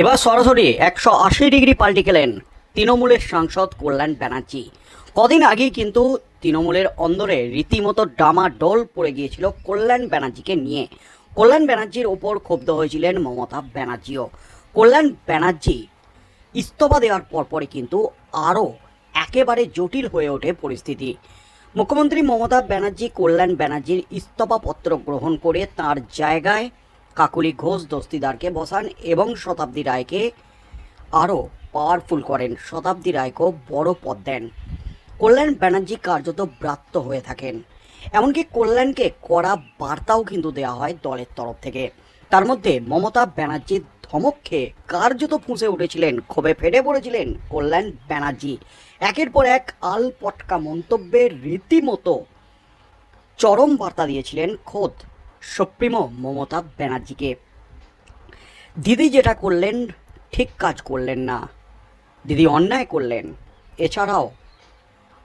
এবার সরাসরি একশো আশি ডিগ্রি পাল্টে গেলেন তৃণমূলের সাংসদ কল্যাণ ব্যানার্জি। কদিন আগেই কিন্তু তৃণমূলের অন্দরে রীতিমতো ডামা ডোল পড়ে গিয়েছিল কল্যাণ ব্যানার্জিকে নিয়ে। কল্যাণ ব্যানার্জির ওপর ক্ষুব্ধ হয়েছিলেন মমতা ব্যানার্জিও। কল্যাণ ব্যানার্জি ইস্তফা দেওয়ার পরপরই কিন্তু আরও একেবারে জটিল হয়ে ওঠে পরিস্থিতি। মুখ্যমন্ত্রী মমতা ব্যানার্জি কল্যাণ ব্যানার্জির ইস্তফাপত্র গ্রহণ করে তার জায়গায় কাকুলি ঘোষ দস্তিদারকে বসান এবং শতাব্দী রায়কে আরও পাওয়ারফুল করেন। শতাব্দী রায়কেও বড় পদ দেন। কল্যাণ ব্যানার্জি কার্যত ব্রাত্য হয়ে থাকেন। এমনকি কল্যাণকে কড়া বার্তাও কিন্তু দেওয়া হয় দলের তরফ থেকে। তার মধ্যে মমতা ব্যানার্জির ধমক কার্যত ফুঁসে উঠেছিলেন, ক্ষোভে ফেটে পড়েছিলেন কল্যাণ ব্যানার্জি। একের পর এক আল পটকা মন্তব্যের রীতিমতো চরম বার্তা দিয়েছিলেন খোদ সুপ্রিমো মমতা ব্যানার্জিকে। দিদি যেটা করলেন, ঠিক কাজ করলেন না। দিদি অন্যায় করলেন। এছাড়াও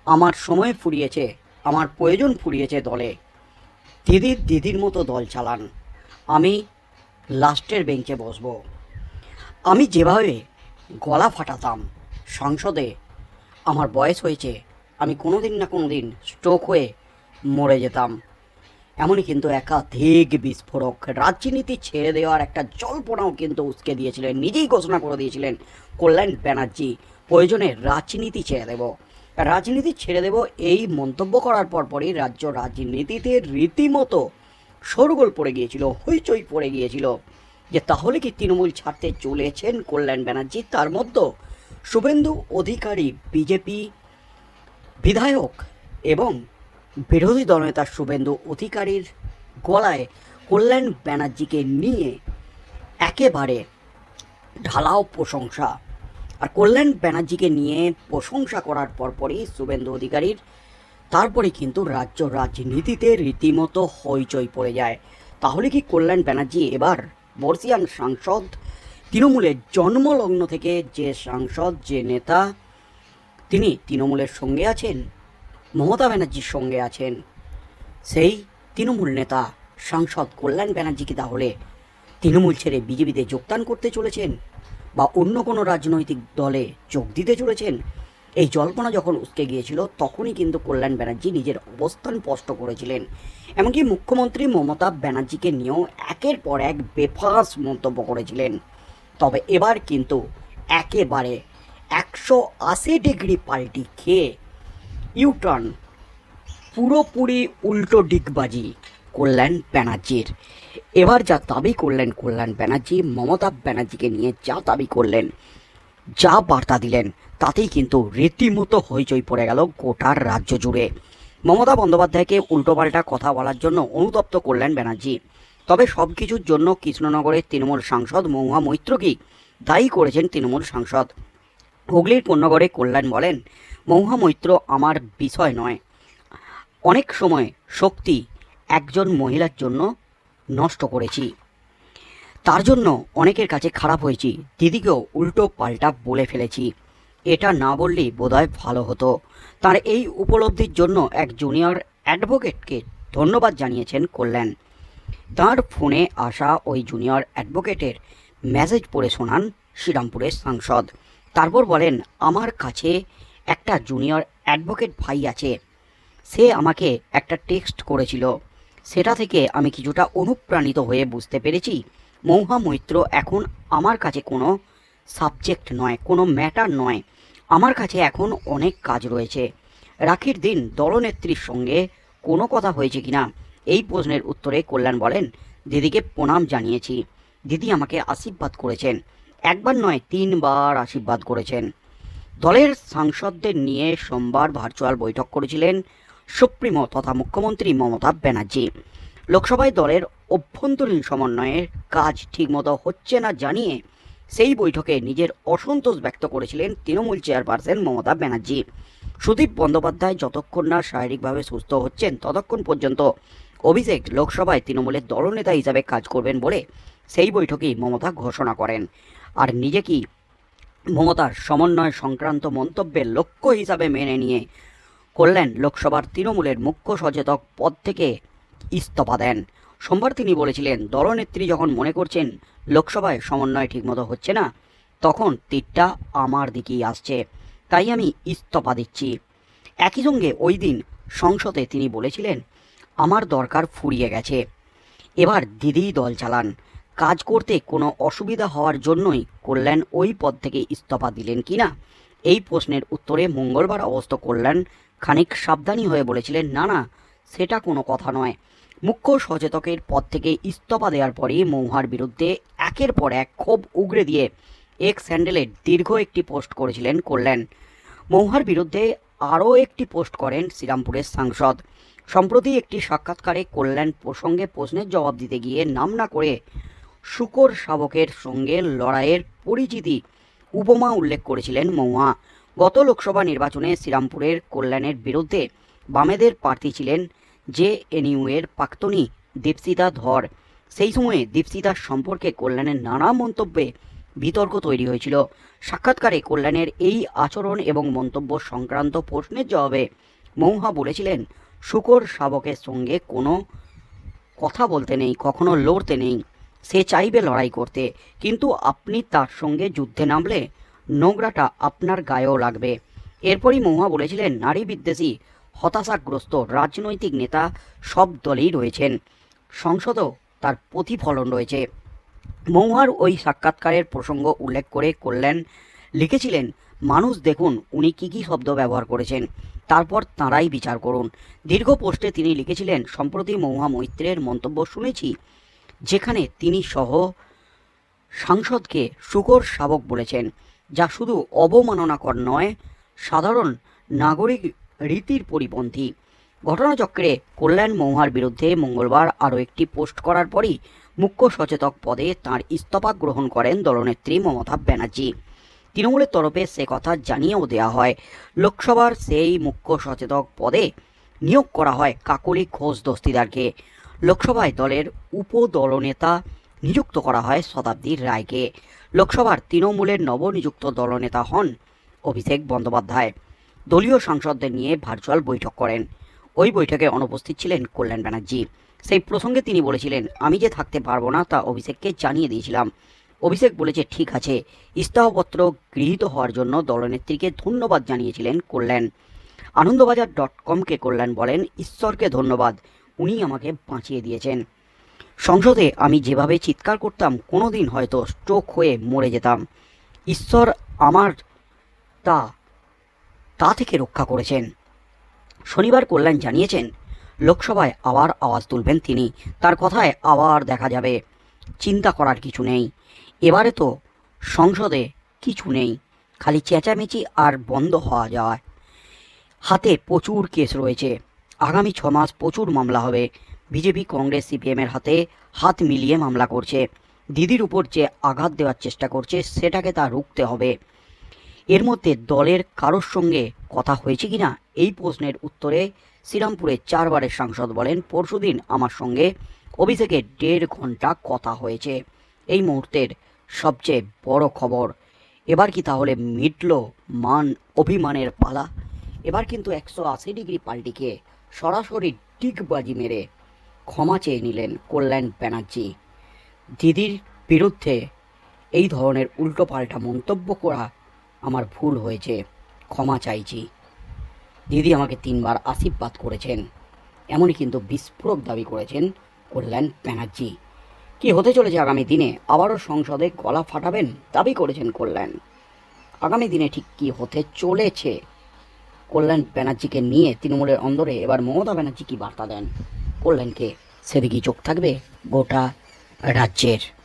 আমার সময় ফুরিয়েছে, আমার প্রয়োজন ফুরিয়েছে দলে। দিদির দিদির মতো দল চালান। আমি লাস্টের বেঞ্চে বসবো। আমি যেভাবে গলা ফাটাতাম সংসদে, আমার বয়স হয়েছে, আমি কোনো দিন না কোনো দিন স্ট্রোক হয়ে মরে যেতাম। এমনই কিন্তু একাধিক বিস্ফোরক রাজনীতি ছেড়ে দেওয়ার একটা জল্পনাও কিন্তু উসকে দিয়েছিলেন, নিজেই ঘোষণা করে দিয়েছিলেন কল্যাণ ব্যানার্জি, প্রয়োজনে রাজনীতি ছেড়ে দেব। রাজনীতি ছেড়ে দেব এই মন্তব্য করার পরপরই রাজ্য রাজনীতিতে রীতিমতো শোরগোল পড়ে গিয়েছিল, হইচই পড়ে গিয়েছিল। যে তাহলে কি তৃণমূল ছাড়তে চলেছেন কল্যাণ ব্যানার্জি? তার মধ্যে শুভেন্দু অধিকারী, বিজেপি, বিধায়ক এবং বিরোধী দলনেতা শুভেন্দু অধিকারীর গলায় কল্যাণ ব্যানার্জিকে নিয়ে একেবারে ঢালাও প্রশংসা। আর কল্যাণ ব্যানার্জিকে নিয়ে প্রশংসা করার পরপরই শুভেন্দু অধিকারীর, তারপরে কিন্তু রাজ্য রাজনীতিতে রীতিমতো হইচই পড়ে যায়। তাহলে কি কল্যাণ ব্যানার্জি এবার বর্ষিয়ান সাংসদ, তৃণমূলের জন্মলগ্ন থেকে যে সাংসদ, যে নেতা, তিনি তৃণমূলের সঙ্গে আছেন? মমতা ব্যানার্জির সঙ্গে আছেন সেই তৃণমূল নেতা সাংসদ কল্যাণ ব্যানার্জি কি তাহলে তৃণমূল ছেড়ে বিজেপিতে যোগদান করতে চলেছেন বা অন্য কোনো রাজনৈতিক দলে যোগ দিতে চলেছেন? এই জল্পনা যখন উসকে গিয়েছিল, তখনই কিন্তু কল্যাণ ব্যানার্জি নিজের অবস্থান স্পষ্ট করেছিলেন। এমনকি মুখ্যমন্ত্রী মমতা ব্যানার্জিকে নিয়েও একের পর এক বেফাস মন্তব্য করেছিলেন। তবে এবার কিন্তু একেবারে একশো আশি ডিগ্রি পাল্টি খেয়ে ইউটার্ন পুরোপুরি উল্টো ডিগবাজি কল্যাণ ব্যানার্জির। এবার যা দাবি করলেন কল্যাণ ব্যানার্জি, মমতা ব্যানার্জিকে নিয়ে যা দাবি করলেন, যা বার্তা দিলেন, তাতেই কিন্তু রীতিমতো হইচই পড়ে গেল গোটার রাজ্য জুড়ে। মমতা বন্দ্যোপাধ্যায়কে উল্টোপাল্টা কথা বলার জন্য অনুতপ্ত করলেন ব্যানার্জি। তবে সব কিছুর জন্য কৃষ্ণনগরের তৃণমূল সাংসদ মহুয়া মৈত্রকেই দায়ী করেছেন তৃণমূল সাংসদ। হুগলির পণ্যগড়ে কল্যাণ বলেন, মহুয়া মৈত্র আমার বিষয় নয়। অনেক সময় শক্তি একজন মহিলার জন্য নষ্ট করেছি। তার জন্য অনেকের কাছে খারাপ হয়েছি। দিদিকেও উল্টো পাল্টা বলে ফেলেছি। এটা না বললেই বোধহয় ভালো হতো। তার এই উপলব্ধির জন্য এক জুনিয়র অ্যাডভোকেটকে ধন্যবাদ জানিয়েছেন কল্যাণ। তার ফোনে আসা ওই জুনিয়র অ্যাডভোকেটের মেসেজ পড়ে শোনান শ্রীরামপুরের সাংসদ। তারপর বলেন, আমার কাছে একটা জুনিয়র অ্যাডভোকেট ভাই আছে। সে আমাকে একটা টেক্সট করেছিল। সেটা থেকে আমি কিছুটা অনুপ্রাণিত হয়ে বুঝতে পেরেছি। মৌহা মৈত্র এখন আমার কাছে কোনো সাবজেক্ট নয়, কোনো ম্যাটার নয়। আমার কাছে এখন অনেক কাজ রয়েছে। রাখির দিন দলনেত্রীর সঙ্গে কোনো কথা হয়েছে কিনা, এই প্রশ্নের উত্তরে কল্যাণ বলেন, দিদিকে প্রণাম জানিয়েছি। দিদি আমাকে আশীর্বাদ করেছেন। একবার নয়, তিনবার আশীর্বাদ করেছেন। দলের সাংসদদের নিয়ে সোমবার ভার্চুয়াল বৈঠক করেছিলেন সুপ্রিমো তথা মুখ্যমন্ত্রী মমতা ব্যানার্জি। লোকসভায় দলের অভ্যন্তরীণ সমন্বয়ের কাজ ঠিকমতো হচ্ছে না জানিয়ে সেই বৈঠকে নিজের অসন্তোষ ব্যক্ত করেছিলেন তৃণমূল চেয়ারপারসন মমতা ব্যানার্জি। সুদীপ বন্দ্যোপাধ্যায় যতক্ষণ না শারীরিকভাবে সুস্থ হচ্ছেন, ততক্ষণ পর্যন্ত অভিষেক লোকসভায় তৃণমূলের দলনেতা হিসাবে কাজ করবেন বলে সেই বৈঠকেই মমতা ঘোষণা করেন। আর নিজেকেই মমতার সমন্বয় সংক্রান্ত মন্তব্যের লক্ষ্য হিসাবে মেনে নিয়ে করলেন লোকসভার তৃণমূলের মুখ্য সচেতক পদ থেকে ইস্তফা দেন। সোমবার তিনি বলেছিলেন, দলনেত্রী যখন মনে করছেন লোকসভায় সমন্বয় ঠিকমতো হচ্ছে না, তখন তীরটা আমার দিকেই আসছে, তাই আমি ইস্তফা দিচ্ছি। একই সঙ্গে ওই দিন সংসদে তিনি বলেছিলেন, আমার দরকার ফুরিয়ে গেছে, এবার দিদিই দল চালান। কাজ করতে কোনো অসুবিধা হওয়ার জন্যই কল্যাণ ওই পদ থেকে ইস্তফা দিলেন কি না এই প্রশ্নের উত্তরে মঙ্গলবার অবস্থ কল্যাণ খানিক সাবধানী হয়ে বলেছিলেন, না না, সেটা কোনো কথা নয়। মুখ্য সচেতকের পদ থেকে ইস্তফা দেওয়ার পরই মৌহার বিরুদ্ধে একের পর এক ক্ষোভ উগরে দিয়ে এক্স হ্যান্ডেলে দীর্ঘ একটি পোস্ট করেছিলেন কল্যাণ। মৌহার বিরুদ্ধে আরও একটি পোস্ট করেন শ্রীরামপুরের সাংসদ। সম্প্রতি একটি সাক্ষাৎকারে কল্যাণ প্রসঙ্গে প্রশ্নের জবাব দিতে গিয়ে নাম না করে শুকর শাবকের সঙ্গে লড়াইয়ের পরিচিতি উপমা উল্লেখ করেছিলেন মৌহা গত লোকসভা নির্বাচনে শ্রীরামপুরের কল্যাণের বিরুদ্ধে বামেদের প্রার্থী ছিলেন জে এর প্রাক্তনী দীপসিতা ধর। সেই সময়ে দীপসিতার সম্পর্কে কল্যাণের নানা মন্তব্যে বিতর্ক তৈরি হয়েছিল। সাক্ষাৎকারে কল্যাণের এই আচরণ এবং মন্তব্য সংক্রান্ত প্রশ্নের জবাবে মৌহা বলেছিলেন, শুকর শাবকের সঙ্গে কোনো কথা বলতে নেই, কখনো লড়তে নেই। সে চাইবে লড়াই করতে। কিন্তু আপনি তার সঙ্গে যুদ্ধে নামলে নোংরাটা আপনার গায়েও লাগবে। এরপরই মৌহা বলেছিলেন, নারী বিদ্বেষী, হতাশাগ্রস্ত রাজনৈতিক নেতা সব দলেই রয়েছেন। সংসদও তার প্রতিফলন রয়েছে। মৌহার ওই সাক্ষাৎকারের প্রসঙ্গ উল্লেখ করে করলেন, লিখেছিলেন, মানুষ দেখুন, উনি কী কী শব্দ ব্যবহার করেছেন। তারপর তাঁরাই বিচার করুন। দীর্ঘ পোস্টে তিনি লিখেছিলেন, সম্প্রতি মৌহা মৈত্রের মন্তব্য শুনেছি যেখানে তিনি সহ সাংসদকে শুকর শাবক বলেছেন, যা শুধু অবমাননাকর নয়, সাধারণ নাগরিক রীতির পরিপন্থী। ঘটনাচক্রে কল্যাণ মৌহার বিরুদ্ধে মঙ্গলবার আরও একটি পোস্ট করার পরই মুখ্য সচেতক পদে তার ইস্তফা গ্রহণ করেন দলনেত্রী মমতা ব্যানার্জি। তৃণমূলের তরফে সে কথা জানিয়েও দেওয়া হয়, লোকসভার সেই মুখ্য সচেতক পদে নিয়োগ করা হয় কাকলি ঘোষ দস্তিদারকে। লোকসভায় দলের উপদলনেতা নিযুক্ত করা হয় শতাব্দীর রায়কে। লোকসভার তৃণমূলের নবনিযুক্ত দলনেতা হন অভিষেক বন্দ্যোপাধ্যায়। দলীয় সাংসদদের নিয়ে ভার্চুয়াল বৈঠক করেন। ওই বৈঠকে অনুপস্থিত ছিলেন কল্যাণ ব্যানার্জি। সেই প্রসঙ্গে তিনি বলেছিলেন, আমি যে থাকতে পারব না তা অভিষেককে জানিয়ে দিয়েছিলাম। অভিষেক বলেছে, ঠিক আছে। ইস্তফাপত্র গৃহীত হওয়ার জন্য দলনেত্রীকে ধন্যবাদ জানিয়েছিলেন কল্যাণ। আনন্দবাজার ডট কমকে কল্যাণ বলেন, ঈশ্বরকে ধন্যবাদ। উনি আমাকে বাঁচিয়ে দিয়েছেন। সংসদে আমি যেভাবে চিৎকার করতাম কোনো দিন হয়তো স্ট্রোক হয়ে মরে যেতাম। ঈশ্বর আমার তা তা থেকে রক্ষা করেছেন। শনিবার কল্যাণ জানিয়েছেন, লোকসভায় আবার আওয়াজ তুলবেন তিনি। তার কথায় আবার দেখা যাবে। চিন্তা করার কিছু নেই। এবারে তো সংসদে কিছু নেই। খালি চেঁচামেচি আর বন্ধ হওয়া যায়। হাতে প্রচুর কেস রয়েছে। আগামী ছ মাস প্রচুর মামলা হবে। বিজেপি, কংগ্রেস সিপিএমের হাতে হাত মিলিয়ে মামলা করছে। দিদির উপর যে আঘাত দেওয়ার চেষ্টা করছে, সেটাকে তা রুখতে হবে। এর মধ্যে দলের কারোর সঙ্গে কথা হয়েছে কিনা, এই প্রশ্নের উত্তরে শ্রীরামপুরের চারবারের সাংসদ বলেন, পরশুদিন আমার সঙ্গে অভিষেকের দেড় ঘণ্টা কথা হয়েছে। এই মুহূর্তের সবচেয়ে বড় খবর। এবার কি তাহলে মিটল মান অভিমানের পালা? এবার কিন্তু একশো আশি ডিগ্রি পাল্টিকে সরাসরি ডিগবাজি মেরে ক্ষমা চেয়ে নিলেন কল্যাণ ব্যানার্জি। দিদির বিরুদ্ধে এই ধরনের উল্টোপাল্টা মন্তব্য করা আমার ভুল হয়েছে, ক্ষমা চাইছি। দিদি আমাকে তিনবার আশীর্বাদ করেছেন, এমনই কিন্তু বিস্ফোরক দাবি করেছেন কল্যাণ ব্যানার্জি। কি হতে চলেছে আগামী দিনে? আবারও সংসদে গলা ফাটাবেন দাবি করেছেন কল্যাণ। আগামী দিনে ঠিক কি হতে চলেছে? কল্যাণ ব্যানার্জিকে নিয়ে তৃণমূলের অন্দরে এবার মমতা ব্যানার্জি কি বার্তা দেন? কল্যাণকে সেদিকেই চোখ থাকবে গোটা রাজ্যের।